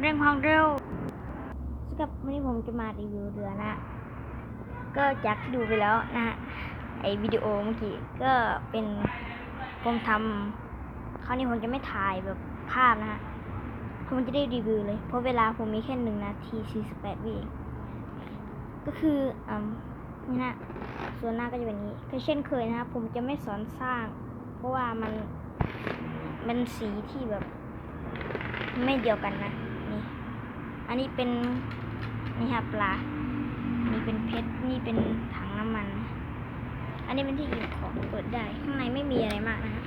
เร่งความเร็วสำหรับวันนี้ผมจะมารีวิวเรือนะฮะก็จากที่ดูไปแล้วนะฮะไอวิดีโอเมื่อกี้ก็เป็นผมทำคราวนี้ผมจะไม่ถ่ายแบบภาพนะฮะผมจะได้รีวิวเลย เพราะเวลาผมมีแค่หนึ่งนาทีสี่สิบแปดวิก็คืออ่านี่นะส่วนหน้าก็จะเป็นนี้ก็เช่นเคยนะครับผมจะไม่สอนสร้าง เพราะว่ามันมันสีที่แบบ ไม่เดียวกันนะ อันนี้เป็นนี่ครับปลานี่เป็นเพชร นี่เป็นถังน้ำมัน อันนี้เป็นที่เก็บของเปิดได้ ข้างในไม่มีอะไรมากนะฮะ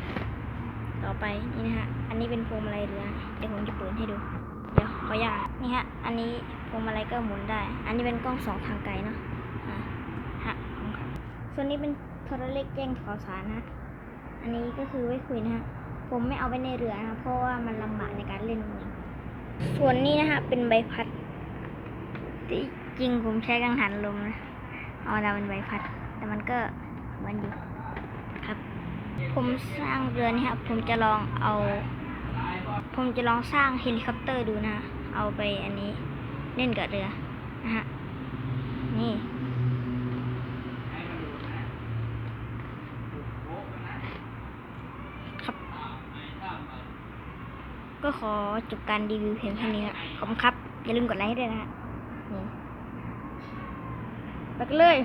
ต่อไปนี่นะฮะ อันนี้เป็นพวงมาลัยเรือเดี๋ยวผมจะเปิดให้ดู เดี๋ยวขออยาตนี่ฮะ อันนี้พวงมาลัยก็หมุนได้ อันนี้เป็นกล้องสองทางไกลเนาะฮะส่วนนี้เป็นโทรเลขแจ้งข่าวสารนะ อันนี้ก็คือไว้คุยนะฮะ ผมไม่เอาไว้ในเรือนะ เพราะว่ามันลำบากในการเล่นมัน ส่วนนี้นะฮะเป็นใบพัดที่จริงผมใช้กังหันลมนะ เอามาทำเป็นใบพัด แต่มันก็เหมือนอยู่ครับ ผมสร้างเรือนี่ครับ ผมจะลองเอา ผมจะลองสร้างเฮลิคอปเตอร์ดูนะ เอาไปอันนี้เล่นกับเรือนะฮะ นี่ ครับ ก็ขอจบการรีวิวเพียงเท่านี้นะขอบคุณครับ อย่าลืมกดไลค์ให้ด้วยนะฮะไปกันเลย